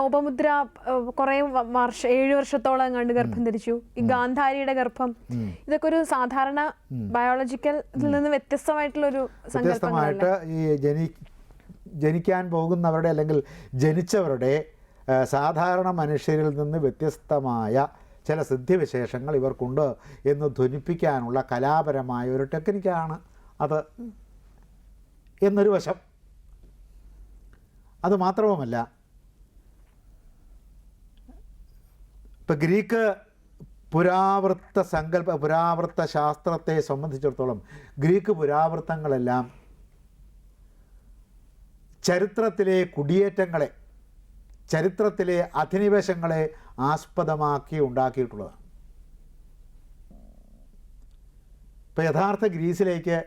ലോപമുദ്ര കുറെ വർഷം ഏഴു വർഷത്തോളം കണ്ട് ഗർഭം ധരിച്ചു. ഈ ഗാന്ധാരിയുടെ ഗർഭം. ഇതൊക്കെ ഒരു സാധാരണ ബയോളജിക്കൽ നിന്ന് വ്യത്യസ്തമായിട്ടുള്ള ഒരു വ്യത്യസ്തമായിട്ട് ഈ ജനി ജനിക്കാൻ പോകുന്നവരുടെ അല്ലെങ്കിൽ ജനിച്ചവരുടെ സാധാരണ മനുഷ്യരിൽ നിന്ന് വ്യത്യസ്തമായ ചില സിദ്ധിവിശേഷങ്ങൾ ഇവർക്കുണ്ട് എന്ന് ധ്വനിപ്പിക്കാനുള്ള കലാപരമായ ഒരു ടെക്നിക്കാണ് അത്. എന്നൊരു വശം. അത് മാത്രവുമല്ല ഇപ്പം ഗ്രീക്ക് പുരാവൃത്ത സങ്കല്പ പുരാവൃത്ത ശാസ്ത്രത്തെ സംബന്ധിച്ചിടത്തോളം ഗ്രീക്ക് പുരാവൃത്തങ്ങളെല്ലാം ചരിത്രത്തിലെ കുടിയേറ്റങ്ങളെ ചരിത്രത്തിലെ അധിനിവേശങ്ങളെ ആസ്പദമാക്കി ഉണ്ടാക്കിയിട്ടുള്ളതാണ്. ഇപ്പോൾ യഥാർത്ഥ ഗ്രീസിലേക്ക്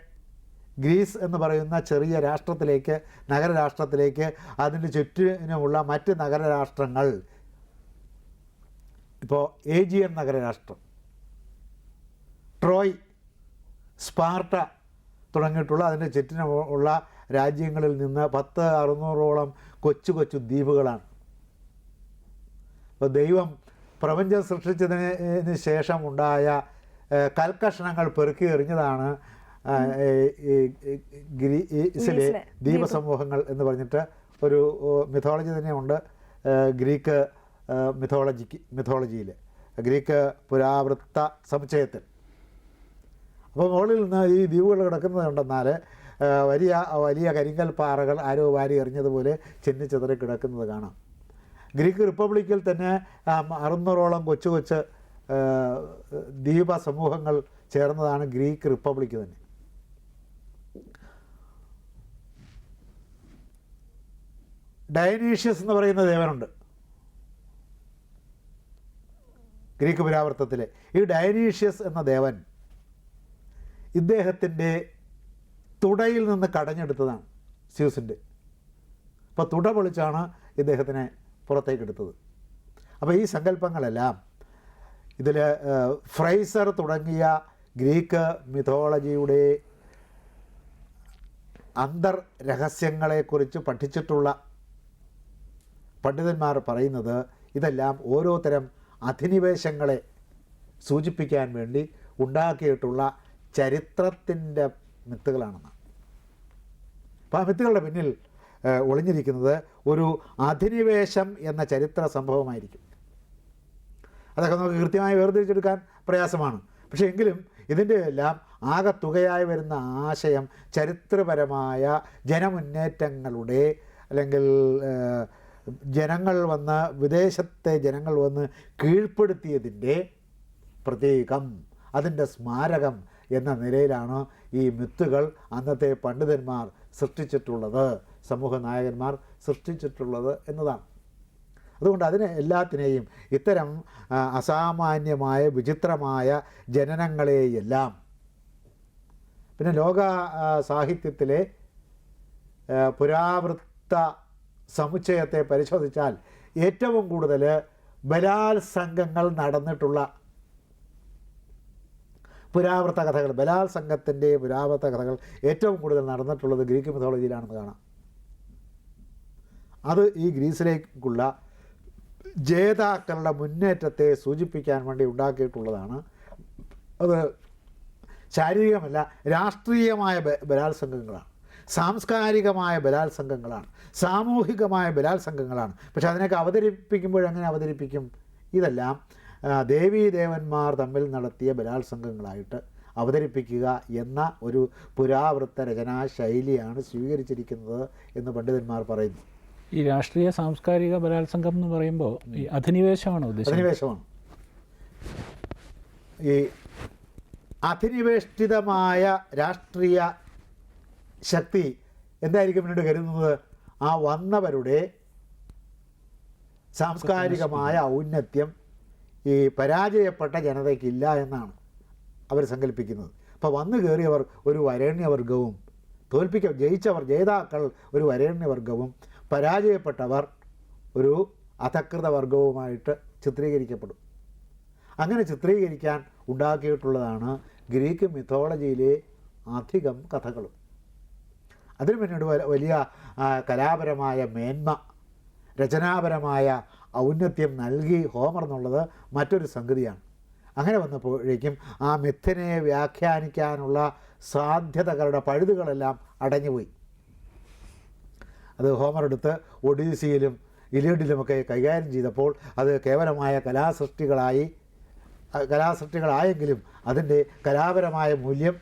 ഗ്രീസ് എന്ന് പറയുന്ന ചെറിയ രാഷ്ട്രത്തിലേക്ക് നഗരരാഷ്ട്രത്തിലേക്ക് അതിന് ചുറ്റിനുമുള്ള മറ്റ് നഗരരാഷ്ട്രങ്ങൾ ഇപ്പോൾ ഏജിയൻ നഗരരാഷ്ട്രം ട്രോയ് സ്പാർട്ട തുടങ്ങിയിട്ടുള്ള അതിന്റെ ചുറ്റിനും ഉള്ള രാജ്യങ്ങളിൽ നിന്ന് പത്ത് അറുന്നൂറോളം കൊച്ചു കൊച്ചു ദ്വീപുകളാണ്. അപ്പോൾ ദൈവം പ്രപഞ്ചം സൃഷ്ടിച്ചതിന് ശേഷം ഉണ്ടായ കൽക്കഷണങ്ങൾ പെറുക്കി എറിഞ്ഞതാണ് ഗ്രീസിലെ ദ്വീപസമൂഹങ്ങൾ എന്ന് പറഞ്ഞിട്ട് ഒരു മിഥോളജി തന്നെയുണ്ട്. ഉണ്ട് ഗ്രീക്ക് മിഥോളജിക്ക് മിഥോളജിയിൽ ഗ്രീക്ക് പുരാവൃത്ത സമുച്ചയത്തിൽ. അപ്പോൾ മുകളിൽ നിന്ന് ഈ ദ്വീപുകൾ കിടക്കുന്നത് കണ്ടെന്നാൽ വലിയ വലിയ കരിങ്കൽ പാറകൾ ആരോ വാരി എറിഞ്ഞതുപോലെ ചെന്നി ചെതറി കിടക്കുന്നത് കാണാം. ഗ്രീക്ക് റിപ്പബ്ലിക്കിൽ തന്നെ അറുന്നൂറോളം കൊച്ചു കൊച്ച് ദ്വീപ സമൂഹങ്ങൾ ചേർന്നതാണ് ഗ്രീക്ക് റിപ്പബ്ലിക്ക് തന്നെ. ഡയനീഷ്യസ് എന്ന് പറയുന്ന ദേവനുണ്ട്. ഗ്രീക്ക് പുരാവൃത്തത്തിലെ. ഈ ഡയനീഷ്യസ് എന്ന ദേവൻ ഇദ്ദേഹത്തിന്റെ തുടയിൽ നിന്ന് കടഞ്ഞെടുത്തതാണ് സ്യൂസിന്റെ. അപ്പോൾ തുട പൊളിച്ചാണ് ഇദ്ദേഹത്തിനെ പുറത്തേക്ക് എടുത്തത് അപ്പോൾ ഈ സങ്കല്പങ്ങളെല്ലാം ഇതിൽ ഫ്രൈസർ തുടങ്ങിയ ഗ്രീക്ക് മിഥോളജിയുടെ അന്തർ രഹസ്യങ്ങളെക്കുറിച്ച് പഠിച്ചിട്ടുള്ള പണ്ഡിതന്മാർ പറയുന്നത് ഇതെല്ലാം ഓരോ തരം അധിനിവേശങ്ങളെ സൂചിപ്പിക്കാൻ വേണ്ടി ഉണ്ടാക്കിയിട്ടുള്ള ചരിത്രത്തിന്റെ മിത്തുകളാണെന്ന്. അപ്പോൾ ആ മിത്തുകളുടെ പിന്നിൽ ഒളിഞ്ഞിരിക്കുന്നത് ഒരു അധിനിവേശം എന്ന ചരിത്ര സംഭവമായിരിക്കും. അതൊക്കെ നമുക്ക് കൃത്യമായി വേർതിരിച്ചെടുക്കാൻ പ്രയാസമാണ്. പക്ഷേ എങ്കിലും ഇതിന്റെ എല്ലാം ആകെ തുകയായി വരുന്ന ആശയം ചരിത്രപരമായ ജനമുന്നേറ്റങ്ങളുടെ അല്ലെങ്കിൽ ജനങ്ങൾ വന്ന് വിദേശത്തെ ജനങ്ങൾ വന്ന് കീഴ്പ്പെടുത്തിയതിന്റെ പ്രതീകം അതിന്റെ സ്മാരകം എന്ന നിലയിലാണ് ഈ മിത്തുകൾ അന്നത്തെ പണ്ഡിതന്മാർ സൃഷ്ടിച്ചിട്ടുള്ളത്. സമൂഹ നായകന്മാർ സൃഷ്ടിച്ചിട്ടുള്ളത് എന്നതാണ്. അതുകൊണ്ട് അതിനെ എല്ലാത്തിനെയും ഇത്തരം അസാമാന്യമായ വിചിത്രമായ ജനനങ്ങളെയെല്ലാം പിന്നെ ലോക സാഹിത്യത്തിലെ പുരാവൃത്ത സമുച്ചയത്തെ പരിശോധിച്ചാൽ ഏറ്റവും കൂടുതൽ ബലാത്സംഗങ്ങൾ നടന്നിട്ടുള്ള പുരാവൃത്ത കഥകൾ ബലാത്സംഗത്തിന്റെ പുരാവൃത്ത കഥകൾ ഏറ്റവും കൂടുതൽ നടന്നിട്ടുള്ളത് ഗ്രീക്ക് മിഥോളജിയിലാണെന്ന് കാണാം. അത് ഈ ഗ്രീസിലേക്കുള്ള ജേതാക്കളുടെ മുന്നേറ്റത്തെ സൂചിപ്പിക്കാൻ വേണ്ടി ഉണ്ടാക്കിയിട്ടുള്ളതാണ്. അത് ശാരീരികമല്ല രാഷ്ട്രീയമായ ബലാത്സംഗങ്ങളാണ്. സാംസ്കാരികമായ ബലാത്സംഗങ്ങളാണ് സാമൂഹികമായ ബലാത്സംഗങ്ങളാണ്. പക്ഷെ അതിനൊക്കെ അവതരിപ്പിക്കുമ്പോൾ എങ്ങനെ അവതരിപ്പിക്കും? ഇതെല്ലാം ദേവീദേവന്മാർ തമ്മിൽ നടത്തിയ ബലാത്സംഗങ്ങളായിട്ട് അവതരിപ്പിക്കുക എന്ന ഒരു പുരാവൃത്ത രചനാ ശൈലിയാണ് സ്വീകരിച്ചിരിക്കുന്നത് എന്ന് പണ്ഡിതന്മാർ പറയുന്നു. ഈ രാഷ്ട്രീയ സാംസ്കാരിക ബലാത്സംഗം എന്ന് പറയുമ്പോൾ ഈ അധിനിവേശമാണ് അധിനിവേശമാണ്. ഈ അധിനിവേഷ്ടിതമായ രാഷ്ട്രീയ ശക്തി എന്തായിരിക്കും പിന്നീട് കരുതുന്നത്? ആ വന്നവരുടെ സാംസ്കാരികമായ ഔന്നത്യം ഈ പരാജയപ്പെട്ട ജനതയ്ക്കില്ല എന്നാണ് അവർ സങ്കല്പിക്കുന്നത്. അപ്പോൾ വന്നു കയറിയവർ ഒരു വരേണ്യവർഗവും തോൽപ്പിക്ക ജയിച്ചവർ ജേതാക്കൾ ഒരു വരേണ്യവർഗവും പരാജയപ്പെട്ടവർ ഒരു അധകൃത വർഗവുമായിട്ട് ചിത്രീകരിക്കപ്പെടും. അങ്ങനെ ചിത്രീകരിക്കാൻ ഉണ്ടാക്കിയിട്ടുള്ളതാണ് ഗ്രീക്ക് മിഥോളജിയിലെ അധികം കഥകളും. അതിനു പിന്നീട് വലിയ കലാപരമായ മേന്മ രചനാപരമായ ഔന്നത്യം നൽകി ഹോമർ എന്നുള്ളത് മറ്റൊരു സംഗതിയാണ്. അങ്ങനെ വന്നപ്പോഴേക്കും ആ മിഥിനെ വ്യാഖ്യാനിക്കാനുള്ള സാധ്യതകളുടെ പഴുതുകളെല്ലാം അടഞ്ഞുപോയി. അത് ഹോമർ എടുത്ത് ഒഡീസിയിലും ഇലിയഡിലുമൊക്കെ കൈകാര്യം ചെയ്തപ്പോൾ അത് കേവലമായ കലാസൃഷ്ടികളായി കലാസൃഷ്ടികളായെങ്കിലും അതിന്റെ കലാപരമായ മൂല്യം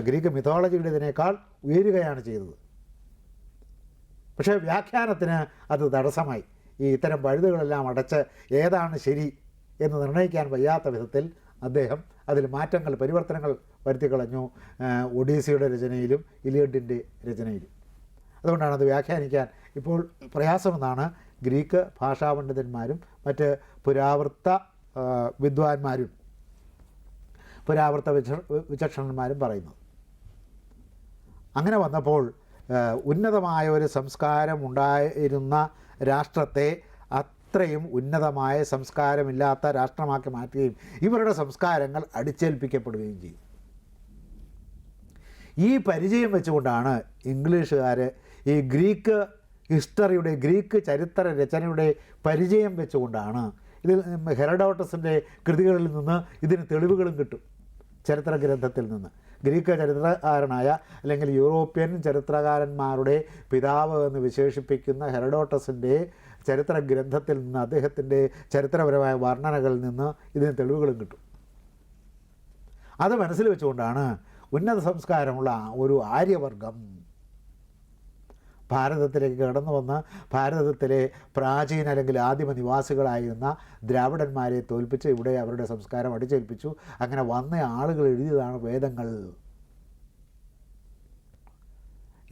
ഗ്രീക്ക് മിഥോളജിയുടേതിനേക്കാൾ ഉയരുകയാണ് ചെയ്തത്. പക്ഷേ വ്യാഖ്യാനത്തിന് അത് തടസ്സമായി. ഈ ഇത്തരം പഴുതുകളെല്ലാം അടച്ച് ഏതാണ് ശരി എന്ന് നിർണയിക്കാൻ വയ്യാത്ത വിധത്തിൽ അദ്ദേഹം അതിൽ മാറ്റങ്ങൾ പരിവർത്തനങ്ങൾ വരുത്തി കളഞ്ഞു ഒഡീസിയുടെ രചനയിലും ഇലിയഡിന്റെ രചനയിലും. അതുകൊണ്ടാണ് അത് വ്യാഖ്യാനിക്കാൻ ഇപ്പോൾ പ്രയാസമെന്നാണ് ഗ്രീക്ക് ഭാഷാപണ്ഡിതന്മാരും മറ്റ് പുരാവൃത്ത വിദ്വാൻമാരും പുരാവൃത്ത വിച വിചക്ഷണന്മാരും പറയുന്നത് അങ്ങനെ വന്നപ്പോൾ ഉന്നതമായ ഒരു സംസ്കാരം ഉണ്ടായിരുന്ന രാഷ്ട്രത്തെ അത്രയും ഉന്നതമായ സംസ്കാരമില്ലാത്ത രാഷ്ട്രമാക്കി മാറ്റുകയും ഇവരുടെ സംസ്കാരങ്ങൾ അടിച്ചേൽപ്പിക്കപ്പെടുകയും ചെയ്തു. ഈ പരിചയം വെച്ചുകൊണ്ടാണ് ഇംഗ്ലീഷുകാർ ഈ ഗ്രീക്ക് ഹിസ്റ്ററിയുടെ ഗ്രീക്ക് ചരിത്ര രചനയുടെ പരിചയം വെച്ചുകൊണ്ടാണ് ഇതിൽ ഹെറഡോട്ടസിന്റെ കൃതികളിൽ നിന്ന് ഇതിന് തെളിവുകളും കിട്ടും. ചരിത്ര ഗ്രന്ഥത്തിൽ നിന്ന്. ഗ്രീക്ക് ചരിത്രകാരനായ അല്ലെങ്കിൽ യൂറോപ്യൻ ചരിത്രകാരന്മാരുടെ പിതാവ് എന്ന് വിശേഷിപ്പിക്കുന്ന ഹെറഡോട്ടസിന്റെ ചരിത്ര ഗ്രന്ഥത്തിൽ നിന്ന് അദ്ദേഹത്തിന്റെ ചരിത്രപരമായ വർണനകളിൽ നിന്ന് ഇതിന് തെളിവുകളും കിട്ടും. അത് മനസ്സിൽ വെച്ചുകൊണ്ടാണ് ഉന്നത സംസ്കാരമുള്ള ഒരു ആര്യവർഗം ഭാരതത്തിലേക്ക് കടന്നു വന്ന് ഭാരതത്തിലെ പ്രാചീന അല്ലെങ്കിൽ ആദിമ നിവാസികളായിരുന്ന ദ്രാവിഡന്മാരെ തോൽപ്പിച്ച് ഇവിടെ അവരുടെ സംസ്കാരം അടിച്ചേൽപ്പിച്ചു. അങ്ങനെ വന്ന ആളുകൾ എഴുതിയതാണ് വേദങ്ങൾ.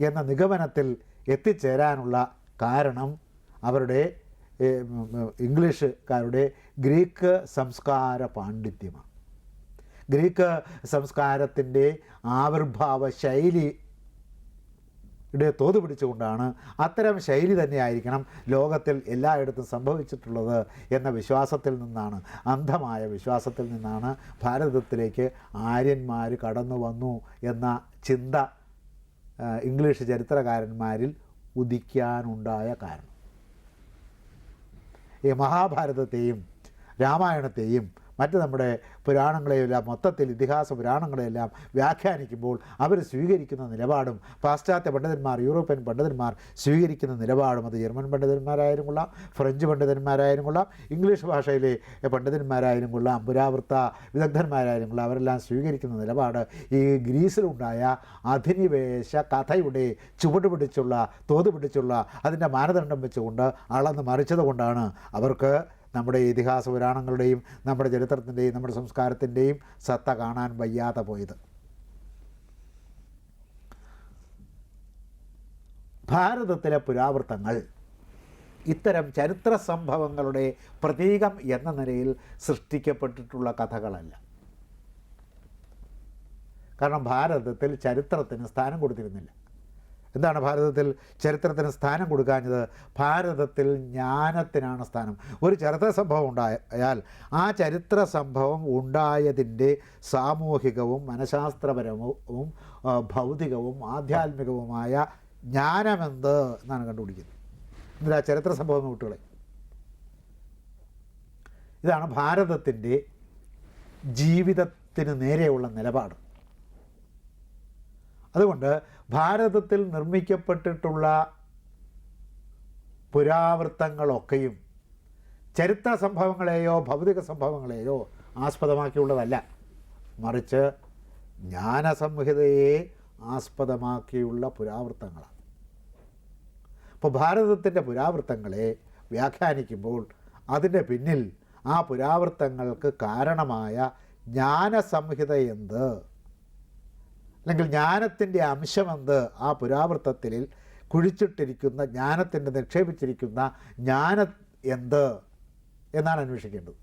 എന്ന നിഗമനത്തിൽ എത്തിച്ചേരാനുള്ള കാരണം അവരുടെ ഇംഗ്ലീഷുകാരുടെ ഗ്രീക്ക് സംസ്കാര പാണ്ഡിത്യമാണ്. ഗ്രീക്ക് സംസ്കാരത്തിന്റെ ആവിർഭാവ ശൈലി യുടെ തോത് പിടിച്ചുകൊണ്ടാണ് അത്തരം ശൈലി തന്നെയായിരിക്കണം ലോകത്തിൽ എല്ലായിടത്തും സംഭവിച്ചിട്ടുള്ളത് എന്ന വിശ്വാസത്തിൽ നിന്നാണ് അന്ധമായ വിശ്വാസത്തിൽ നിന്നാണ് ഭാരതത്തിലേക്ക് ആര്യന്മാർ കടന്നു വന്നു എന്ന ചിന്ത ഇംഗ്ലീഷ് ചരിത്രകാരന്മാരിൽ ഉദിക്കാനുണ്ടായ കാരണം. ഈ മഹാഭാരതത്തെയും രാമായണത്തെയും മറ്റ് നമ്മുടെ പുരാണങ്ങളെയെല്ലാം മൊത്തത്തിൽ ഇതിഹാസ പുരാണങ്ങളെയെല്ലാം വ്യാഖ്യാനിക്കുമ്പോൾ അവർ സ്വീകരിക്കുന്ന നിലപാടും പാശ്ചാത്യ പണ്ഡിതന്മാർ യൂറോപ്യൻ പണ്ഡിതന്മാർ സ്വീകരിക്കുന്ന നിലപാടും അത് ജർമ്മൻ പണ്ഡിതന്മാരായാലും കൊള്ളാം ഫ്രഞ്ച് പണ്ഡിതന്മാരായാലും കൊള്ളാം ഇംഗ്ലീഷ് ഭാഷയിലെ പണ്ഡിതന്മാരായാലും കൊള്ളാം പുരാവൃത്ത വിദഗ്ധന്മാരായാലും കൊള്ളാം അവരെല്ലാം സ്വീകരിക്കുന്ന നിലപാട് ഈ ഗ്രീസിലുണ്ടായ അധിനിവേശ കഥയുടെ ചുവട് പിടിച്ചുള്ള തോത് പിടിച്ചുള്ള അതിന്റെ മാനദണ്ഡം വെച്ചുകൊണ്ട് അളന്ന് മറിച്ചത് കൊണ്ടാണ് അവർക്ക് നമ്മുടെ ഇതിഹാസ പുരാണങ്ങളുടെയും നമ്മുടെ ചരിത്രത്തിന്റെയും നമ്മുടെ സംസ്കാരത്തിന്റെയും സത്ത കാണാൻ വയ്യാതെ പോയത്. ഭാരതത്തിലെ പുരാവൃത്തങ്ങൾ ഇത്തരം ചരിത്ര സംഭവങ്ങളുടെ പ്രതീകം എന്ന നിലയിൽ സൃഷ്ടിക്കപ്പെട്ടിട്ടുള്ള കഥകളല്ല. കാരണം ഭാരതത്തിൽ ചരിത്രത്തിന് സ്ഥാനം കൊടുത്തിരുന്നില്ല. എന്താണ് ഭാരതത്തിൽ ചരിത്രത്തിന് സ്ഥാനം കൊടുക്കാഞ്ഞത്? ഭാരതത്തിൽ ജ്ഞാനത്തിനാണ് സ്ഥാനം. ഒരു ചരിത്ര സംഭവം ഉണ്ടായാൽ ആ ചരിത്ര സംഭവം ഉണ്ടായതിന്റെ സാമൂഹികവും മനഃശാസ്ത്രപരവും ഭൗതികവും ആധ്യാത്മികവുമായ ജ്ഞാനമെന്ത് എന്നാണ് കണ്ടുപിടിക്കുന്നത്. എന്നിട്ട് ആ ചരിത്ര സംഭവം കുട്ടികളെ. ഇതാണ് ഭാരതത്തിന്റെ ജീവിതത്തിന് നേരെയുള്ള നിലപാട്. അതുകൊണ്ട് ഭാരതത്തിൽ നിർമ്മിക്കപ്പെട്ടിട്ടുള്ള പുരാവൃത്തങ്ങളൊക്കെയും ചരിത്ര സംഭവങ്ങളെയോ ഭൗതിക സംഭവങ്ങളെയോ ആസ്പദമാക്കിയുള്ളതല്ല. മറിച്ച് ജ്ഞാനസംഹിതയെ ആസ്പദമാക്കിയുള്ള പുരാവൃത്തങ്ങളാണ്. അപ്പോൾ ഭാരതത്തിന്റെ പുരാവൃത്തങ്ങളെ വ്യാഖ്യാനിക്കുമ്പോൾ അതിന്റെ പിന്നിൽ ആ പുരാവൃത്തങ്ങൾക്ക് കാരണമായ ജ്ഞാനസംഹിത എന്ത്? അല്ലെങ്കിൽ ജ്ഞാനത്തിന്റെ അംശമെന്ത് ആ പുരാവൃത്തത്തിൽ കുഴിച്ചിട്ടിരിക്കുന്ന ജ്ഞാനത്തിന്റെ നിക്ഷേപിച്ചിരിക്കുന്ന ജ്ഞാന എന്ത് എന്നാണ് അന്വേഷിക്കേണ്ടത്.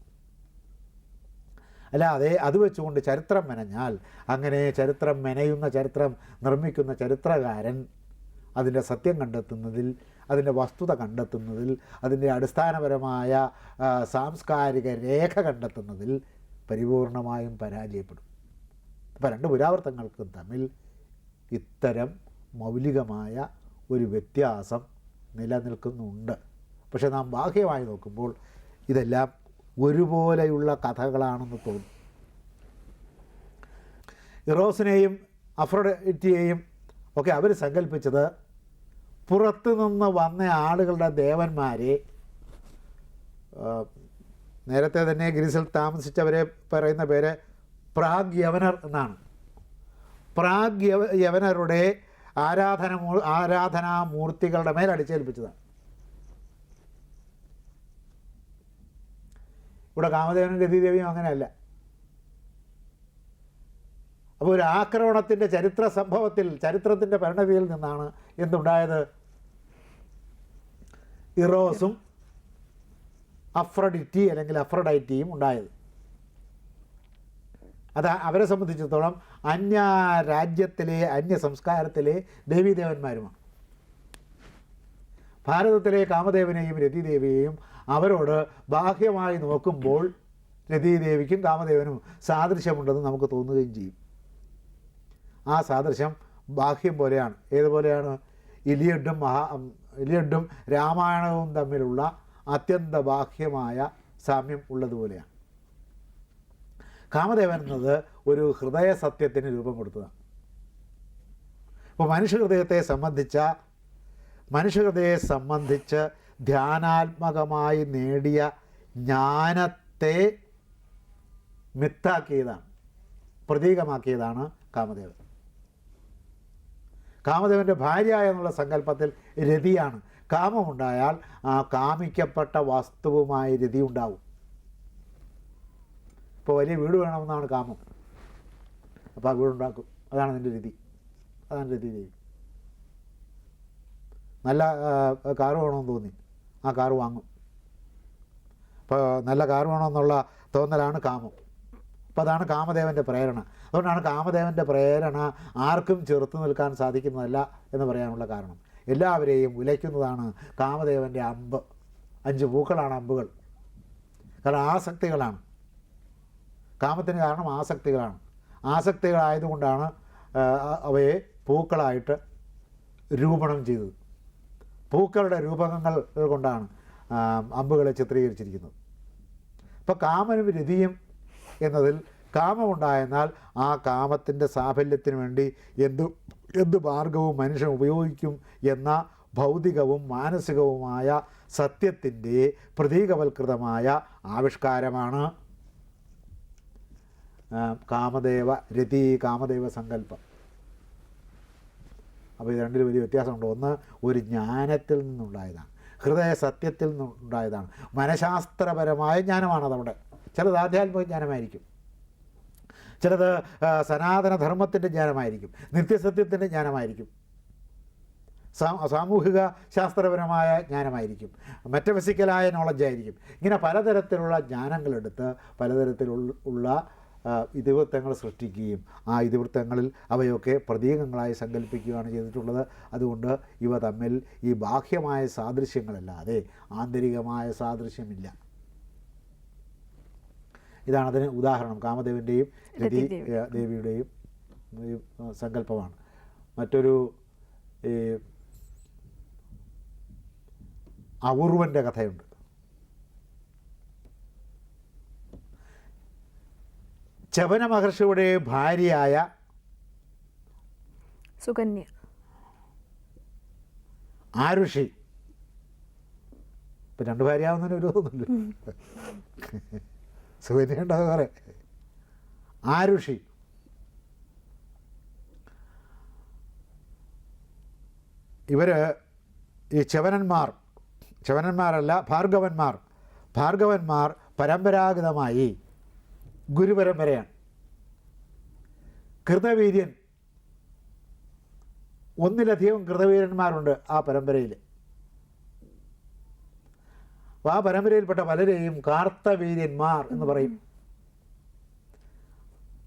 അല്ലാതെ അത് വെച്ചുകൊണ്ട് ചരിത്രം മെനഞ്ഞാൽ അങ്ങനെ ചരിത്രം മെനയുന്ന ചരിത്രം നിർമ്മിക്കുന്ന ചരിത്രകാരൻ അതിന്റെ സത്യം കണ്ടെത്തുന്നതിൽ അതിന്റെ വസ്തുത കണ്ടെത്തുന്നതിൽ അതിന്റെ അടിസ്ഥാനപരമായ സാംസ്കാരിക രേഖ കണ്ടെത്തുന്നതിൽ പരിപൂർണമായും പരാജയപ്പെടും. അപ്പോൾ രണ്ട് പുരാവർത്തങ്ങൾക്കും തമ്മിൽ ഇത്തരം മൗലികമായ ഒരു വ്യത്യാസം നിലനിൽക്കുന്നുണ്ട്. പക്ഷെ നാം ബാഹ്യമായി നോക്കുമ്പോൾ ഇതെല്ലാം ഒരുപോലെയുള്ള കഥകളാണെന്ന് തോന്നും. ഇറോസിനെയും അഫ്രോഡിറ്റിയെയും ഒക്കെ അവർ സങ്കല്പിച്ചത് പുറത്തു നിന്ന് വന്ന ആളുകളുടെ ദേവന്മാരെ നേരത്തെ തന്നെ ഗ്രീസിൽ താമസിച്ചവരെ പറയുന്ന പേര് പ്രാഗ് യവനർ എന്നാണ്. പ്രാഗ് യവ യവനരുടെ ആരാധന ആരാധനാ മൂർത്തികളുടെ മേൽ അടിച്ചേൽപ്പിച്ചതാണ്. ഇവിടെ കാമദേവനും ഗതിദേവിയും അങ്ങനെയല്ല. അപ്പോൾ ഒരു ആക്രമണത്തിന്റെ ചരിത്ര സംഭവത്തിൽ ചരിത്രത്തിന്റെ പരിണതിയിൽ നിന്നാണ് എന്തുണ്ടായത്? ഇറോസും അഫ്രഡിറ്റി അല്ലെങ്കിൽ അഫ്രഡൈറ്റിയും ഉണ്ടായത്. അത് അവരെ സംബന്ധിച്ചിടത്തോളം അന്യ രാജ്യത്തിലെ അന്യ സംസ്കാരത്തിലെ ദേവീദേവന്മാരുമാണ്. ഭാരതത്തിലെ കാമദേവനെയും രതിദേവിയെയും അവരോട് ബാഹ്യമായി നോക്കുമ്പോൾ രതിദേവിക്കും കാമദേവനും സാദൃശ്യമുണ്ടെന്ന് നമുക്ക് തോന്നുകയും ചെയ്യും. ആ സാദൃശ്യം ബാഹ്യം പോലെയാണ്. ഏതുപോലെയാണ്? ഇലിയഡും മഹാ ഇലിയഡും രാമായണവും തമ്മിലുള്ള അത്യന്ത ബാഹ്യമായ സാമ്യം ഉള്ളതുപോലെയാണ്. കാമദേവൻ എന്നത് ഒരു ഹൃദയ സത്യത്തിന് രൂപം കൊടുത്തതാണ്. അപ്പോൾ മനുഷ്യഹൃദയത്തെ സംബന്ധിച്ച മനുഷ്യഹൃദയെ സംബന്ധിച്ച് ധ്യാനാത്മകമായി നേടിയ ജ്ഞാനത്തെ മിത്താക്കിയതാണ് പ്രതീകമാക്കിയതാണ് കാമദേവൻ. കാമദേവന്റെ ഭാര്യ എന്നുള്ള സങ്കല്പത്തിൽ രതിയാണ്. കാമമുണ്ടായാൽ ആ കാമിക്കപ്പെട്ട വസ്തുവുമായി രതി ഉണ്ടാവും. ഇപ്പോൾ വലിയ വീട് വേണമെന്നാണ് കാമം. അപ്പോൾ ആ വീടുണ്ടാക്കും അതാണ് അതിന്റെ രീതി. അതാണ് എന്റെ രീതി നല്ല കാറ് വേണമെന്ന് തോന്നി. ആ കാറ് വാങ്ങും. അപ്പോൾ നല്ല കാറ് വേണമെന്നുള്ള തോന്നലാണ് കാമം. അപ്പോൾ അതാണ് കാമദേവന്റെ പ്രേരണ. അതുകൊണ്ടാണ് കാമദേവന്റെ പ്രേരണ ആർക്കും ചെറുത്തു നിൽക്കാൻ സാധിക്കുന്നതല്ല എന്ന് പറയാനുള്ള കാരണം. എല്ലാവരെയും ഉലയ്ക്കുന്നതാണ് കാമദേവന്റെ അമ്പ്. അഞ്ച് പൂക്കളാണ് അമ്പുകൾ. കാരണം ആസക്തികളാണ്. കാമത്തിന് കാരണം ആസക്തികളാണ്. ആസക്തികളായതുകൊണ്ടാണ് അവയെ പൂക്കളായിട്ട് രൂപണം ചെയ്തത്. പൂക്കളുടെ രൂപകങ്ങൾ കൊണ്ടാണ് അമ്പുകളെ ചിത്രീകരിച്ചിരിക്കുന്നത്. ഇപ്പോൾ കാമനും രതിയും എന്നതിൽ കാമമുണ്ടായെന്നാൽ ആ കാമത്തിന്റെ സാഫല്യത്തിന് വേണ്ടി എന്ത് എന്ത് മാർഗവും മനുഷ്യൻ ഉപയോഗിക്കും എന്ന ഭൗതികവും മാനസികവുമായ സത്യത്തിന്റെ പ്രതീകവൽകൃതമായ ആവിഷ്കാരമാണ് കാമദേവ രതി കാമദേവ സങ്കല്പം. അപ്പോൾ ഇത് രണ്ടിൽ വലിയ വ്യത്യാസമുണ്ട്. ഒന്ന് ഒരു ജ്ഞാനത്തിൽ നിന്നുണ്ടായതാണ്. ഹൃദയ സത്യത്തിൽ നിന്നുണ്ടായതാണ്. മനഃശാസ്ത്രപരമായ ജ്ഞാനമാണ് അതവിടെ. ചിലത് ആധ്യാത്മിക ജ്ഞാനമായിരിക്കും. ചിലത് സനാതനധർമ്മത്തിന്റെ ജ്ഞാനമായിരിക്കും. നിത്യസത്യത്തിന്റെ ജ്ഞാനമായിരിക്കും. സാമൂഹിക ശാസ്ത്രപരമായ ജ്ഞാനമായിരിക്കും. മെറ്റഫിസിക്കലായ നോളജായിരിക്കും ഇങ്ങനെ പലതരത്തിലുള്ള ജ്ഞാനങ്ങളെടുത്ത് പലതരത്തിലുള്ള ഇതിവൃത്തങ്ങൾ സൃഷ്ടിക്കുകയും ആ ഇതിവൃത്തങ്ങളിൽ അവയൊക്കെ പ്രതീകങ്ങളായി സങ്കല്പിക്കുകയാണ് ചെയ്തിട്ടുള്ളത്. അതുകൊണ്ട് ഇവ തമ്മിൽ ഈ ബാഹ്യമായ സാദൃശ്യങ്ങളല്ലാതെ ആന്തരികമായ സാദൃശ്യമില്ല. ഇതാണ് അതിന് ഉദാഹരണം. കാമദേവന്റെയും രതി ദേവിയുടെയും സങ്കല്പമാണ്. മറ്റൊരു അപൂർവന്റെ കഥയുണ്ട്. ചവന മഹർഷിയുടെ ഭാര്യയായ സുകന്യ. ആരുഷി. ഇപ്പൊ രണ്ട് ഭാര്യയാവുന്നതിന് ഒരു തോന്നുന്നില്ല സുകന്യ ഉണ്ടാകും വേറെ ആരുഷി. ഇവർ ഈ ചവനന്മാർ ചവനന്മാരല്ല ഭാർഗവന്മാർ ഭാർഗവന്മാർ പരമ്പരാഗതമായി ഗുരുപരമ്പരയാണ് കൃതവീര്യൻ ഒന്നിലധികം കൃതവീരന്മാരുണ്ട് ആ പരമ്പരയിൽ ആ പരമ്പരയിൽപ്പെട്ട പലരെയും കാർത്തവീര്യന്മാർ എന്ന് പറയും.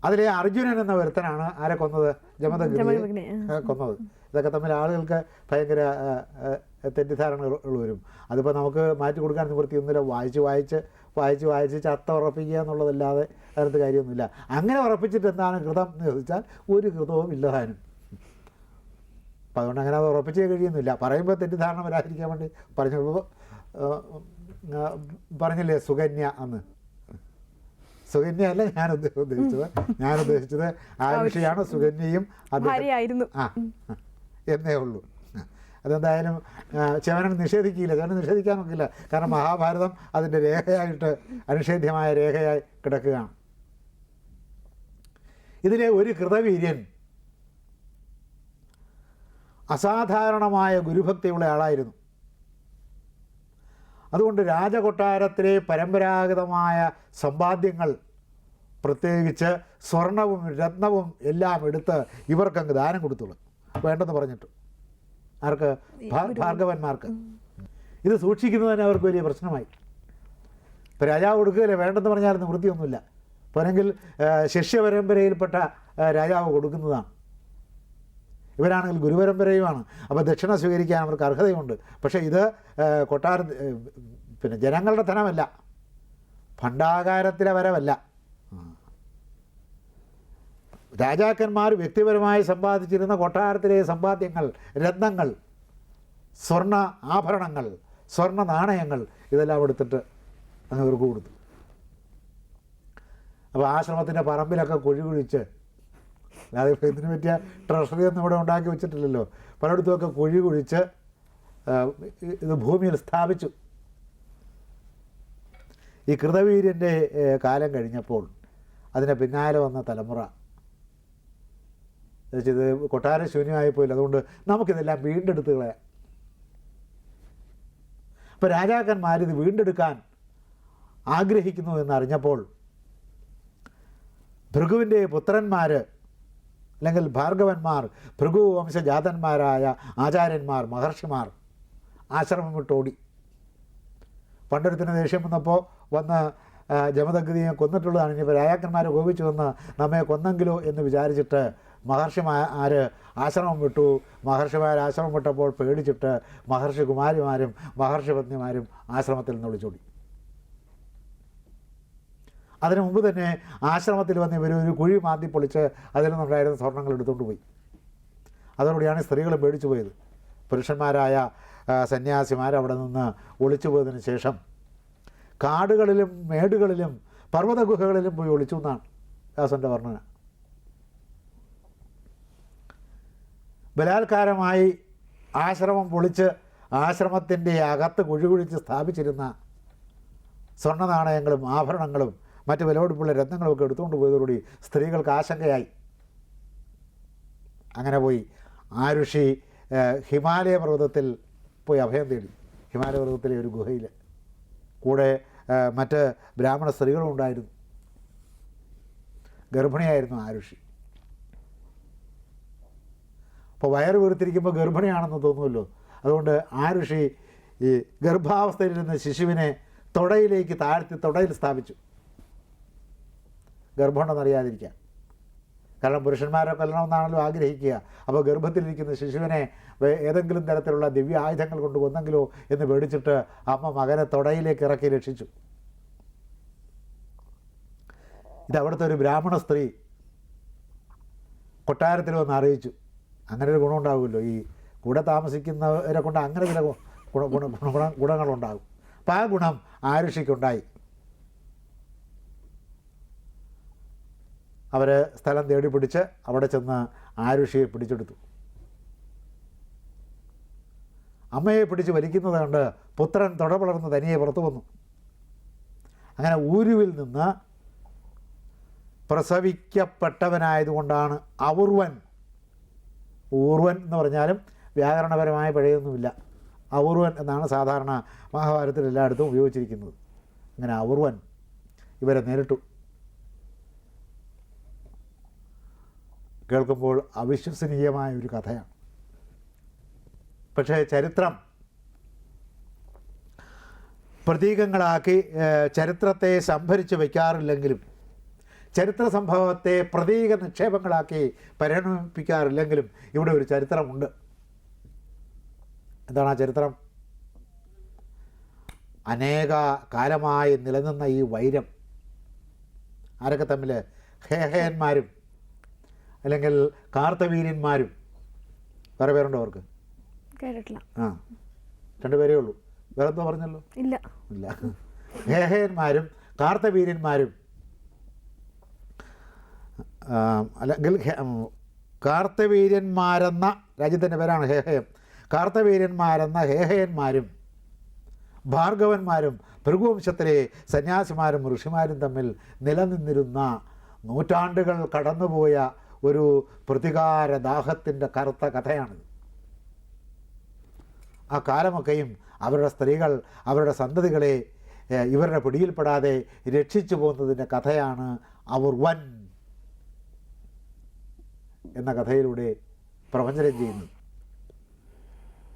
അതിലെ അർജുനൻ എന്ന ഒരുത്തനാണ് ആരെ കൊന്നത്? ജമദഗ്നി, കൊന്നത്. ഇതൊക്കെ തമ്മിൽ ആളുകൾക്ക് ഭയങ്കര തെറ്റിദ്ധാരണകൾ വരും അതിപ്പോൾ നമുക്ക് മാറ്റി കൊടുക്കാൻ നിവൃത്തിയൊന്നുമില്ല വായിച്ച് വായിച്ച് വായിച്ച് വായിച്ച് ചത്ത ഉറപ്പിക്കുക എന്നുള്ളതല്ലാതെ അതിനകത്ത് കാര്യമൊന്നുമില്ല. അങ്ങനെ ഉറപ്പിച്ചിട്ട് എന്താണ് കൃതം എന്ന് ചോദിച്ചാൽ ഒരു കൃതവും ഇല്ലതാനും. അപ്പം അതുകൊണ്ട് അങ്ങനെ അത് ഉറപ്പിച്ചേ കഴിയുന്നില്ല. പറയുമ്പോൾ തെറ്റിദ്ധാരണ വരാതിരിക്കാൻ വേണ്ടി പറഞ്ഞപ്പോൾ പറഞ്ഞില്ലേ സുകന്യ അന്ന് സുകന്യ അല്ല ഞാൻ ഉദ്ദ- ഉദ്ദേശിച്ചത്. ഞാൻ ഉദ്ദേശിച്ചത് ആരുഷിയാണ് സുകന്യയും അത് ആ എന്നേ ഉള്ളൂ. അതെന്തായാലും ചവനൻ നിഷേധിക്കില്ല. ചവനൻ നിഷേധിക്കാൻ നോക്കില്ല കാരണം മഹാഭാരതം അതിന്റെ രേഖയായിട്ട് അനിഷേധ്യമായ രേഖയായി കിടക്കുകയാണ്. ഇതിലെ ഒരു കൃതവീര്യൻ അസാധാരണമായ ഗുരുഭക്തിയുള്ള ആളായിരുന്നു. അതുകൊണ്ട് രാജകൊട്ടാരത്തിലെ പരമ്പരാഗതമായ സമ്പാദ്യങ്ങൾ പ്രത്യേകിച്ച് സ്വർണവും രത്നവും എല്ലാം എടുത്ത് ഇവർക്കങ്ങ് ദാനം കൊടുത്തുള്ളൂ വേണ്ടെന്ന് പറഞ്ഞിട്ട്. ആർക്ക്? ഭാർഗവന്മാർക്ക്. ഇത് സൂക്ഷിക്കുന്നത് തന്നെ അവർക്ക് വലിയ പ്രശ്നമായി. ഇപ്പോൾ രാജാവ് കൊടുക്കുകയില്ല? വേണ്ടെന്ന് പറഞ്ഞാൽ നിവൃത്തിയൊന്നുമില്ല പോരെങ്കിൽ ശിഷ്യപരമ്പരയിൽപ്പെട്ട ആ, രാജാവ് കൊടുക്കുന്നതാണ്. ഇവരാണെങ്കിൽ ഗുരുപരമ്പരയുമാണ്. അപ്പോൾ ദക്ഷിണ സ്വീകരിക്കാൻ അവർക്ക് അർഹതയുണ്ട്. പക്ഷേ ഇത് കൊട്ടാര പിന്നെ ജനങ്ങളുടെ ധനമല്ല. ഭണ്ഡാകാരത്തിലെ വരവല്ല. രാജാക്കന്മാർ വ്യക്തിപരമായി സമ്പാദിച്ചിരുന്ന കൊട്ടാരത്തിലെ സമ്പാദ്യങ്ങൾ രത്നങ്ങൾ സ്വർണ ആഭരണങ്ങൾ സ്വർണ നാണയങ്ങൾ ഇതെല്ലാം എടുത്തിട്ട് അങ്ങ് ഇവർക്ക് കൊടുത്തു. അപ്പോൾ ആശ്രമത്തിന്റെ പറമ്പിലൊക്കെ കുഴി കുഴിച്ച് അല്ലാതെ ഇതിന് പറ്റിയ ട്രഷറി ഒന്നും ഇവിടെ ഉണ്ടാക്കി വെച്ചിട്ടില്ലല്ലോ. പലയിടത്തുമൊക്കെ കുഴി കുഴിച്ച് ഇത് ഭൂമിയിൽ സ്ഥാപിച്ചു. ഈ കൃതവീര്യന്റെ കാലം കഴിഞ്ഞപ്പോൾ അതിനെ പിന്നാലെ വന്ന തലമുറ ഇത് കൊട്ടാര ശൂന്യമായി പോയില്ല അതുകൊണ്ട് നമുക്കിതെല്ലാം വീണ്ടെടുത്ത് കളയാം. അപ്പോൾ രാജാക്കന്മാർ ഇത് വീണ്ടെടുക്കാൻ ആഗ്രഹിക്കുന്നു എന്നറിഞ്ഞപ്പോൾ ഭൃഗുവിന്റെ പുത്രന്മാർ അല്ലെങ്കിൽ ഭാർഗവന്മാർ ഭൃഗു വംശജാതന്മാരായ ആചാര്യന്മാർ മഹർഷിമാർ ആശ്രമം വിട്ടോടി പണ്ടൊരുത്തിന് ദേഷ്യം വന്നപ്പോൾ വന്ന് ജമദഗ്നിയെ കൊന്നിട്ടുള്ളതാണ്. ഇനിയിപ്പോൾ രാജാക്കന്മാരെ കോപിച്ചു വന്ന് നമ്മെ കൊന്നെങ്കിലോ എന്ന് വിചാരിച്ചിട്ട് മഹർഷിമാർ ആശ്രമം വിട്ടു. മഹർഷിമാർ ആശ്രമം വിട്ടപ്പോൾ പേടിച്ചിട്ട് മഹർഷി കുമാരിമാരും മഹർഷി പത്നിമാരും ആശ്രമത്തിൽ നിന്ന് വിളിച്ചോടി. അതിനു മുമ്പ് തന്നെ ആശ്രമത്തിൽ വന്ന് ഇവർ ഒരു കുഴി മാന്തി പൊളിച്ച് അതിൽ നിന്നുണ്ടായിരുന്ന സ്വർണങ്ങൾ എടുത്തുകൊണ്ട് പോയി. അതോടുകൂടിയാണ് സ്ത്രീകൾ പേടിച്ചു പോയത്. പുരുഷന്മാരായ സന്യാസിമാർ അവിടെ നിന്ന് ഒളിച്ചു പോയതിന് ശേഷം കാടുകളിലും മേടുകളിലും പർവത ഗുഹകളിലും പോയി ഒളിച്ചു എന്നാണ് വ്യാസന്റെ വർണന. ബലാത്കാരമായി ആശ്രമം പൊളിച്ച് ആശ്രമത്തിന്റെ അകത്ത് കുഴികുഴിച്ച് സ്ഥാപിച്ചിരുന്ന സ്വർണ നാണയങ്ങളും ആഭരണങ്ങളും മറ്റ് രത്നങ്ങളും ഒക്കെ എടുത്തുകൊണ്ട് പോയതോടുകൂടി സ്ത്രീകൾക്ക് ആശങ്കയായി. അങ്ങനെ പോയി. ആരുഷി ഹിമാലയ പർവതത്തിൽ പോയി അഭയം തേടി. ഹിമാലയ പർവതത്തിലെ ഒരു ഗുഹയിൽ. കൂടെ മറ്റ് ബ്രാഹ്മണ സ്ത്രീകളും ഉണ്ടായിരുന്നു. ഗർഭിണിയായിരുന്നു ആരുഷി. അപ്പോൾ വയറ് വീർത്തിരിക്കുമ്പോൾ ഗർഭിണിയാണെന്ന് തോന്നുമല്ലോ. അതുകൊണ്ട് ആ ഋഷി ഈ ഗർഭാവസ്ഥയിലിരുന്ന ശിശുവിനെ തൊടയിലേക്ക് താഴ്ത്തി തൊടയിൽ സ്ഥാപിച്ചു. ഗർഭമുണ്ടെന്നറിയാതിരിക്കാൻ. കാരണം പുരുഷന്മാരെ കൊല്ലണമെന്നാണല്ലോ ആഗ്രഹിക്കുക. അപ്പോൾ ഗർഭത്തിലിരിക്കുന്ന ശിശുവിനെ ഏതെങ്കിലും തരത്തിലുള്ള ദിവ്യ ആയുധങ്ങൾ കൊണ്ട് കൊന്നെങ്കിലോ എന്ന് പേടിച്ചിട്ട് അമ്മ മകനെ തൊടയിലേക്ക് ഇറക്കി രക്ഷിച്ചു. ഇത് അവിടുത്തെ ഒരു ബ്രാഹ്മണ സ്ത്രീ കൊട്ടാരത്തിൽ വന്ന് അറിയിച്ചു. അങ്ങനെ ഒരു ഗുണമുണ്ടാകുമല്ലോ ഈ കൂടെ താമസിക്കുന്നവരെ കൊണ്ട് അങ്ങനെ ചില ഗുണ ഗുണ ഗുണ ഗുണ- ഗുണങ്ങളുണ്ടാകും അപ്പം ആ ഗുണം ആരുഷിക്കുണ്ടായി? അവർ സ്ഥലം തേടി പിടിച്ച് അവിടെ ചെന്ന് ആരുഷിയെ പിടിച്ചെടുത്തു. അമ്മയെ പിടിച്ച് വലിക്കുന്നത് കണ്ട് പുത്രൻ തുടപിളർന്ന് തനിയെ പുറത്തു വന്നു. അങ്ങനെ ഊരുവിൽ നിന്ന് പ്രസവിക്കപ്പെട്ടവനായതുകൊണ്ടാണ് അപൂർവൻ ഊർവൻ എന്ന് പറഞ്ഞാലും വ്യാകരണപരമായ പിഴയൊന്നുമില്ല. അപൂർവൻ എന്നാണ് സാധാരണ മഹാഭാരതത്തിൽ എല്ലായിടത്തും ഉപയോഗിച്ചിരിക്കുന്നത്. അങ്ങനെ അപൂർവൻ ഇവരെ നേരിട്ടു. കേൾക്കുമ്പോൾ അവിശ്വസനീയമായ ഒരു കഥയാണ്. പക്ഷേ ചരിത്രം പ്രതീകങ്ങളാക്കി ചരിത്രത്തെ സംഭരിച്ച് വയ്ക്കാറില്ലെങ്കിലും ചരിത്ര സംഭവത്തെ പ്രതീക നിക്ഷേപങ്ങളാക്കി പരിണമിപ്പിക്കാറില്ലെങ്കിലും ഇവിടെ ഒരു ചരിത്രമുണ്ട്. എന്താണ് ആ ചരിത്രം? അനേക കാലമായി നിലനിന്ന ഈ വൈരം. ആരൊക്കെ തമ്മിൽ ഹേഹയന്മാരും അല്ലെങ്കിൽ കാർത്തവീര്യന്മാരും. വേറെ പേരുണ്ടോ അവർക്ക്? കേട്ടിട്ടില്ല. ആ. രണ്ടുപേരേ ഉള്ളൂ. ഉള്ളൂ വേറെന്തോ പറഞ്ഞല്ലോ? ഇല്ല. ഇല്ല. ഹേഹയന്മാരും കാർത്തവീര്യന്മാരും. അല്ലെങ്കിൽ കാർത്തവീര്യന്മാരെന്ന രാജ്യത്തിന്റെ പേരാണ് ഹേഹയം കാർത്തവീര്യന്മാരെന്ന ഹേഹയന്മാരും ഭാർഗവന്മാരും ഭൃഗുവംശത്തിലെ സന്യാസിമാരും ഋഷിമാരും തമ്മിൽ നിലനിന്നിരുന്ന നൂറ്റാണ്ടുകൾ കടന്നുപോയ ഒരു പ്രതികാര ദാഹത്തിന്റെ കറുത്ത കഥയാണിത്. ആ കാലമൊക്കെയും അവരുടെ സ്ത്രീകൾ അവരുടെ സന്തതികളെ ഇവരുടെ പിടിയിൽപ്പെടാതെ രക്ഷിച്ചു പോകുന്നതിന്റെ കഥയാണ് അവർ വൻ എന്ന കഥയിലൂടെ പ്രവചനം ചെയ്യുന്നു.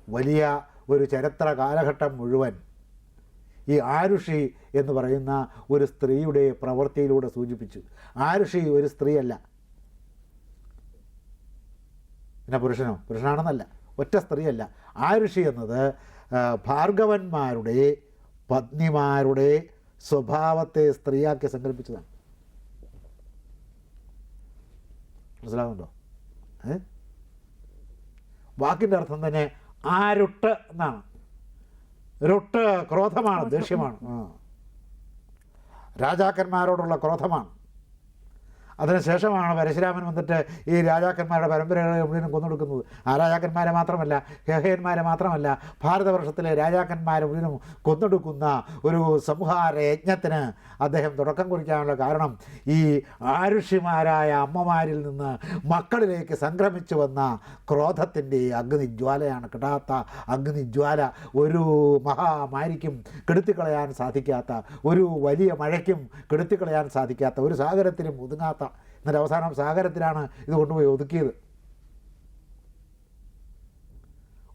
വലിയ ഒരു ചരിത്ര കാലഘട്ടം മുഴുവൻ ഈ ആരുഷി എന്ന് പറയുന്ന ഒരു സ്ത്രീയുടെ പ്രവൃത്തിയിലൂടെ സൂചിപ്പിച്ചു. ആരുഷി ഒരു സ്ത്രീയല്ല. പിന്നെ പുരുഷനോ? പുരുഷനാണെന്നല്ല. ഒറ്റ സ്ത്രീയല്ല. ആരുഷി എന്നത് ഭാർഗവന്മാരുടെ പത്നിമാരുടെ സ്വഭാവത്തെ സ്ത്രീയാക്കി സങ്കല്പിച്ചതാണ് മനസ്സിലാകുന്നുണ്ടോ ഏ വാക്കിന്റെ അർത്ഥം തന്നെ ആരുട്ട് എന്നാണ്. രുട്ട് ക്രോധമാണ് ദേഷ്യമാണ്. രാജാക്കന്മാരോടുള്ള ക്രോധമാണ്. അതിനുശേഷമാണ് പരശുരാമൻ വന്നിട്ട് ഈ രാജാക്കന്മാരുടെ പരമ്പരകളെ മുഴുവനും കൊന്നൊടുക്കുന്നത്. ആ രാജാക്കന്മാരെ മാത്രമല്ല ഹേഹയന്മാരെ മാത്രമല്ല ഭാരതവർഷത്തിലെ രാജാക്കന്മാരെ മുഴുവനും കൊന്നൊടുക്കുന്ന ഒരു സംഹാര യജ്ഞത്തിന് അദ്ദേഹം തുടക്കം കുറിക്കാനുള്ള കാരണം ഈ ആരുഷിമാരായ അമ്മമാരിൽ നിന്ന് മക്കളിലേക്ക് സംക്രമിച്ചു വന്ന ക്രോധത്തിന്റെ അഗ്നിജ്വാലയാണ്. കിടാത്ത അഗ്നിജ്വാല ഒരു മഹാമാരിക്കും കെടുത്തിക്കളയാൻ സാധിക്കാത്ത ഒരു വലിയ മഴയ്ക്കും കെടുത്തിക്കളയാൻ സാധിക്കാത്ത ഒരു സാഗരത്തിലും ഒതുങ്ങാത്ത എന്നിട്ട് അവസാനം സാഗരത്തിലാണ് ഇത് കൊണ്ടുപോയി ഒതുക്കിയത്.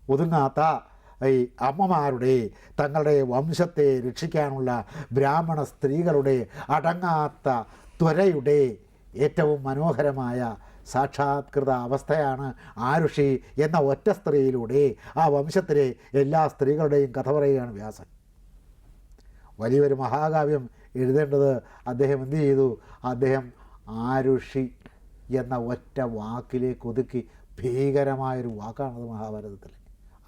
ഒതുങ്ങാത്ത ഈ അമ്മമാരുടെ തങ്ങളുടെ വംശത്തെ രക്ഷിക്കാനുള്ള ബ്രാഹ്മണ സ്ത്രീകളുടെ അടങ്ങാത്ത ത്വരയുടെ ഏറ്റവും മനോഹരമായ സാക്ഷാത്കൃത അവസ്ഥയാണ് ആരുഷി എന്ന ഒറ്റ സ്ത്രീയിലൂടെ ആ വംശത്തിലെ എല്ലാ സ്ത്രീകളുടെയും കഥ പറയുകയാണ് വ്യാസൻ. വലിയൊരു മഹാകാവ്യം എഴുതേണ്ടത് അദ്ദേഹം എന്ത് ചെയ്തു? അദ്ദേഹം ആരുഷി എന്ന ഒറ്റ വാക്കിലേക്ക് ഒതുക്കി ഭീകരമായൊരു വാക്കാണത് മഹാഭാരതത്തിൽ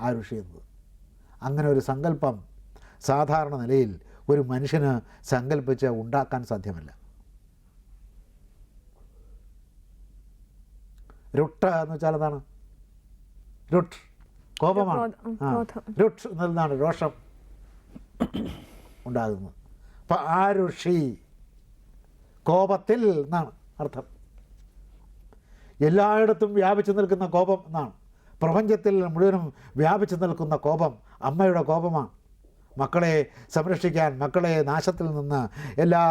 ആരുഷി എന്നത്. അങ്ങനെ ഒരു സങ്കല്പം സാധാരണ നിലയിൽ ഒരു മനുഷ്യന് സങ്കല്പിച്ച് ഉണ്ടാക്കാൻ സാധ്യമല്ല. രുട്ട എന്ന് വെച്ചാൽ എന്താണ്? രുട്ട് കോപമാണ്. രുട്ട് എന്നതാണ് രോഷം ഉണ്ടാകുന്നത്. അപ്പം ആരുഷി കോപത്തിൽ എന്നാണ് അർത്ഥം. എല്ലായിടത്തും വ്യാപിച്ചു നിൽക്കുന്ന കോപം എന്നാണ്. പ്രപഞ്ചത്തിൽ മുഴുവനും വ്യാപിച്ചു നിൽക്കുന്ന കോപം അമ്മയുടെ കോപമാണ്. മക്കളെ സംരക്ഷിക്കാൻ മക്കളെ നാശത്തിൽ നിന്ന് എല്ലാ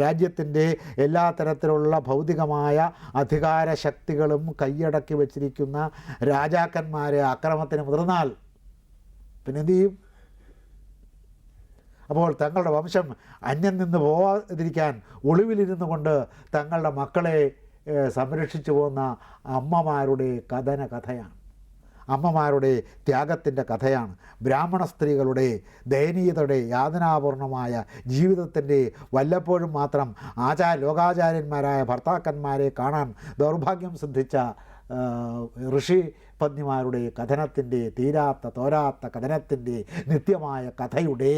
രാജ്യത്തിന്റെ എല്ലാ തരത്തിലുള്ള ഭൗതികമായ അധികാര ശക്തികളും കൈയടക്കി വച്ചിരിക്കുന്ന രാജാക്കന്മാരെ അക്രമത്തിന് മുതിർന്നാൽ പിന്നെ എന്തു ചെയ്യും? അപ്പോൾ തങ്ങളുടെ വംശം അന്യം നിന്ന് പോവാതിരിക്കാൻ ഒളിവിലിരുന്നു കൊണ്ട് തങ്ങളുടെ മക്കളെ സംരക്ഷിച്ചു പോകുന്ന അമ്മമാരുടെ കഥന കഥയാണ്. അമ്മമാരുടെ ത്യാഗത്തിന്റെ കഥയാണ്. ബ്രാഹ്മണ സ്ത്രീകളുടെ ദയനീയതയുടെ യാതനാപൂർണമായ ജീവിതത്തിന്റെ വല്ലപ്പോഴും മാത്രം ആചാര ലോകാചാര്യന്മാരായ ഭർത്താക്കന്മാരെ കാണാൻ ദൗർഭാഗ്യം സിദ്ധിച്ച ഋഷി പത്നിമാരുടെ കഥനത്തിന്റെ തീരാത്ത തോരാത്ത കഥനത്തിന്റെ നിത്യമായ കഥയുടെ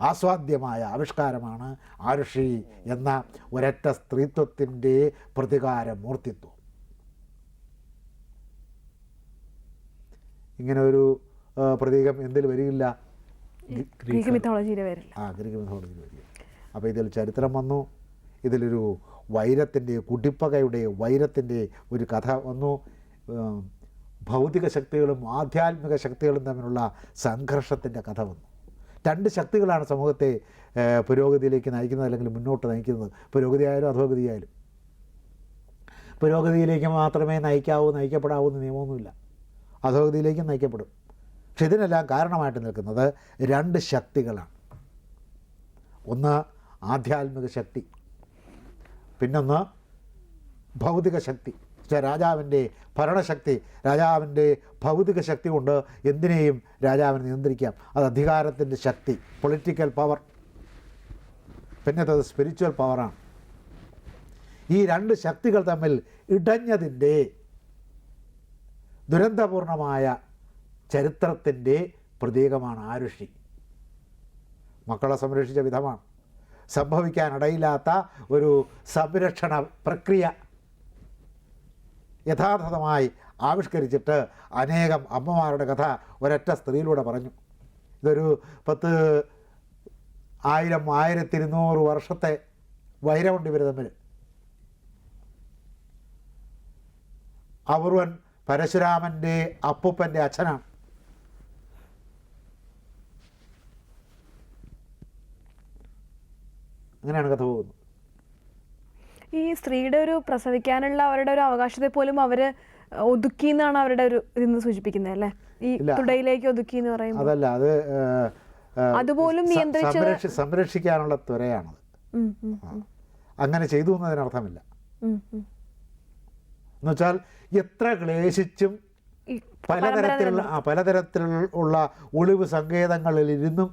ആസ്വാദ്യമായ ആവിഷ്കാരമാണ് ആരുഷി എന്ന ഒരൊറ്റ സ്ത്രീത്വത്തിന്റെ പ്രതികാര മൂർത്തിത്വം ഇങ്ങനെ ഒരു പ്രതീകം എന്തിൽ വരികില്ല? ഗ്രീക്ക് മിത്തോളജിയിൽ വരില്ല. ആ ഗ്രീക്ക് മിഥോളജിയിൽ വരില്ല അപ്പോൾ ഇതിൽ ചരിത്രം വന്നു. ഇതിലൊരു വൈരത്തിന്റെ കുടിപ്പകയുടെ വൈരത്തിന്റെ ഒരു കഥ വന്നു. ഭൗതിക ശക്തികളും ആധ്യാത്മിക ശക്തികളും തമ്മിലുള്ള സംഘർഷത്തിന്റെ കഥ വന്നു. രണ്ട് ശക്തികളാണ് സമൂഹത്തെ പുരോഗതിയിലേക്ക് നയിക്കുന്നത് അല്ലെങ്കിൽ മുന്നോട്ട് നയിക്കുന്നത്. പുരോഗതിയായാലും അധോഗതിയായാലും. പുരോഗതിയിലേക്ക് മാത്രമേ നയിക്കാവൂ നയിക്കപ്പെടാവൂ എന്ന് നിയമമൊന്നുമില്ല. അധോഗതിയിലേക്കും നയിക്കപ്പെടും. പക്ഷെ ഇതിനെല്ലാം കാരണമായിട്ട് നിൽക്കുന്നത് രണ്ട് ശക്തികളാണ്. ഒന്ന് ആധ്യാത്മിക ശക്തി പിന്നൊന്ന് ഭൗതിക ശക്തി. രാജാവിന്റെ ഭരണശക്തി രാജാവിന്റെ ഭൗതിക ശക്തി കൊണ്ട് എന്തിനേയും രാജാവിനെ നിയന്ത്രിക്കാം. അത് അധികാരത്തിന്റെ ശക്തി പൊളിറ്റിക്കൽ പവർ പിന്നത്തത് സ്പിരിച്വൽ പവറാണ് ഈ രണ്ട് ശക്തികൾ തമ്മിൽ ഇടഞ്ഞതിന്റെ ദുരന്തപൂർണമായ ചരിത്രത്തിന്റെ പ്രതീകമാണ് ആരുഷി മക്കളെ സംരക്ഷിച്ച വിധമാണ്. സംഭവിക്കാനിടയില്ലാത്ത ഒരു സംരക്ഷണ പ്രക്രിയ യഥാർത്ഥമായി ആവിഷ്കരിച്ചിട്ട് അനേകം അമ്മമാരുടെ കഥ ഒരൊറ്റ സ്ത്രീയിലൂടെ പറഞ്ഞു. ഇതൊരു പത്ത് ആയിരം ആയിരത്തി ഇരുന്നൂറ് വർഷത്തെ വൈരമുണ്ട് ഇവർ തമ്മിൽ അപൂർവൻ പരശുരാമന്റെ അപ്പൂപ്പന്റെ അച്ഛനാണ്. അങ്ങനെയാണ് കഥ പോകുന്നത്. ഈ സ്ത്രീയുടെ ഒരു പ്രസവിക്കാനുള്ള അവരുടെ ഒരു അവകാശത്തെ പോലും അവർ ഒതുക്കി എന്നാണ് അവരുടെ ഒരു ഇതെന്ന് സൂചിപ്പിക്കുന്നത് അല്ലേ? ഈ. തുടയിലേക്ക് ഒതുക്കി എന്ന് പറയുന്നത് അതല്ല അത് അതുപോലും നിയന്ത്രിച്ച് സംരക്ഷിക്കാനുള്ള ത്വരയാണത്. അങ്ങനെ ചെയ്തു എന്നതിനർത്ഥമില്ല. എന്നുവെച്ചാൽ എത്ര ക്ലേശിച്ചും പലതരത്തിലുള്ള പലതരത്തിലുള്ള ഒളിവ് സങ്കേതങ്ങളിൽ ഇരുന്നും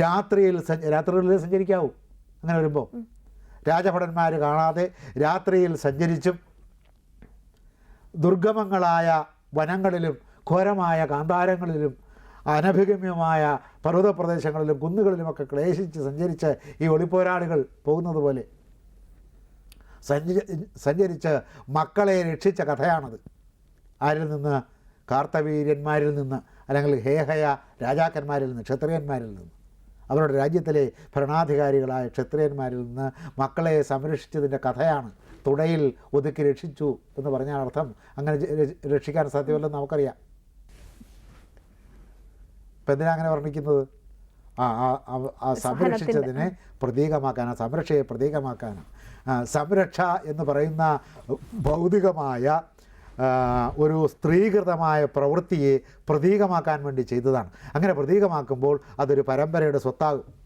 രാത്രിയിൽ രാത്രികളിൽ സഞ്ചരിക്കാവൂ. അങ്ങനെ വരുമ്പോൾ രാജഭടന്മാർ കാണാതെ രാത്രിയിൽ സഞ്ചരിച്ചും ദുർഗമങ്ങളായ വനങ്ങളിലും ഘോരമായ കാന്താരങ്ങളിലും അനഭിഗമ്യമായ പർവത പ്രദേശങ്ങളിലും കുന്നുകളിലുമൊക്കെ ക്ലേശിച്ച് സഞ്ചരിച്ച് ഈ ഒളിപ്പോരാളികൾ പോകുന്നത് പോലെ സഞ്ചരി സഞ്ചരിച്ച് മക്കളെ രക്ഷിച്ച കഥയാണത്. ആരിൽ നിന്ന്? കാർത്തവീര്യന്മാരിൽ നിന്ന്. അല്ലെങ്കിൽ ഹേഹയ രാജാക്കന്മാരിൽ നിന്ന് ക്ഷത്രിയന്മാരിൽ നിന്ന്. അവരുടെ രാജ്യത്തിലെ ഭരണാധികാരികളായ ക്ഷത്രിയന്മാരിൽ നിന്ന് മക്കളെ സംരക്ഷിച്ചതിന്റെ കഥയാണ് തുടയിൽ ഒതുക്കി രക്ഷിച്ചു എന്ന് പറഞ്ഞാൽ അർത്ഥം. അങ്ങനെ രക്ഷിക്കാൻ സാധ്യമല്ലെന്ന് നമുക്കറിയാം. ഇപ്പം എന്തിനാ അങ്ങനെ വർണിക്കുന്നത്? ആ ആ- സംരക്ഷിച്ചതിനെ പ്രതീകമാക്കാനാണ് സംരക്ഷയെ പ്രതീകമാക്കാനാണ് സംരക്ഷ എന്ന് പറയുന്ന ഭൗതികമായ ഒരു സ്ത്രീകൃതമായ പ്രവൃത്തിയെ പ്രതീകമാക്കാൻ വേണ്ടി ചെയ്തതാണ്. അങ്ങനെ പ്രതീകമാക്കുമ്പോൾ അതൊരു പരമ്പരയുടെ സ്വത്താകും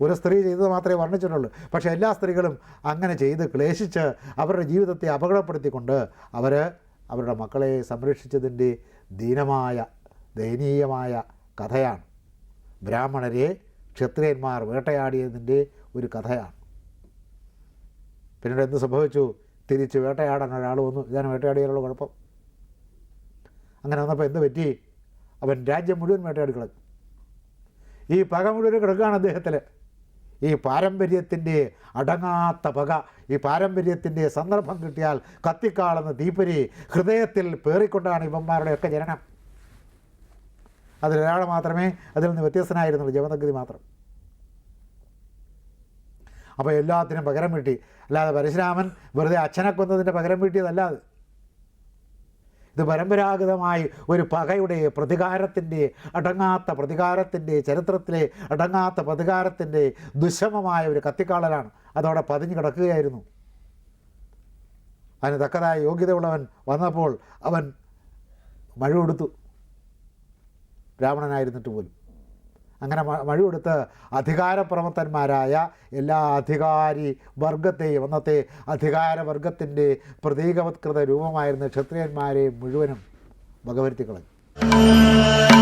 ഒരു സ്ത്രീ ചെയ്തത് മാത്രമേ വർണിച്ചിട്ടുള്ളൂ. പക്ഷേ എല്ലാ സ്ത്രീകളും അങ്ങനെ ചെയ്ത് ക്ലേശിച്ച് അവരുടെ ജീവിതത്തെ അപകടപ്പെടുത്തിക്കൊണ്ട് അവർ അവരുടെ മക്കളെ സംരക്ഷിച്ചതിന്റെ ദീനമായ ദയനീയമായ കഥയാണ്. ബ്രാഹ്മണരെ ക്ഷത്രിയന്മാർ വേട്ടയാടിയതിന്റെ ഒരു കഥയാണ്. പിന്നീട് എന്ത് സംഭവിച്ചു? തിരിച്ച് വേട്ടയാടാൻ ഒരാൾ വന്നു. ഇതാണ് വേട്ടയാടിയാലുള്ള കുഴപ്പം. അങ്ങനെ വന്നപ്പോൾ എന്ത് പറ്റി? അവൻ രാജ്യം മുഴുവൻ വേട്ടയാടി കിടക്കും ഈ പക മുഴുവൻ കിടക്കുകയാണ് അദ്ദേഹത്തിൽ ഈ പാരമ്പര്യത്തിന്റെ അടങ്ങാത്ത പക ഈ പാരമ്പര്യത്തിന്റെ സന്ദർഭം കിട്ടിയാൽ കത്തിക്കാളുന്ന തീപ്പരി ഹൃദയത്തിൽ പേറിക്കൊണ്ടാണ് ഇവന്മാരുടെയൊക്കെ ജനനം. അതിലൊരാൾ മാത്രമേ അതിൽ നിന്ന് വ്യത്യസ്തനായിരുന്നുള്ളൂ ജമതഗതി മാത്രം. അപ്പോൾ എല്ലാത്തിനും പകരം വീട്ടി. അല്ലാതെ പരശുരാമൻ വെറുതെ അച്ഛനെ കൊന്നതിന്റെ പകരം വീട്ടിയതല്ല അത്. ഇത് പരമ്പരാഗതമായി ഒരു പകയുടെ പ്രതികാരത്തിന്റെ അടങ്ങാത്ത പ്രതികാരത്തിന്റെ ചരിത്രത്തിലെ അടങ്ങാത്ത പ്രതികാരത്തിന്റെ ദുശമമായ ഒരു കത്തിക്കാളലാണ്. അതവിടെ പതിഞ്ഞു കിടക്കുകയായിരുന്നു. അതിന് തക്കതായ യോഗ്യതയുള്ളവൻ വന്നപ്പോൾ അവൻ മഴ കൊടുത്തു ബ്രാഹ്മണനായിരുന്നിട്ട് പോലും. അങ്ങനെ വഴി കൊടുത്ത് അധികാരപ്രവർത്തന്മാരായ എല്ലാ അധികാരി വർഗത്തെയും അന്നത്തെ അധികാരവർഗത്തിന്റെ പ്രതീകവത്കൃത രൂപമായിരുന്ന ക്ഷത്രിയന്മാരെയും മുഴുവനും വകവരുത്തി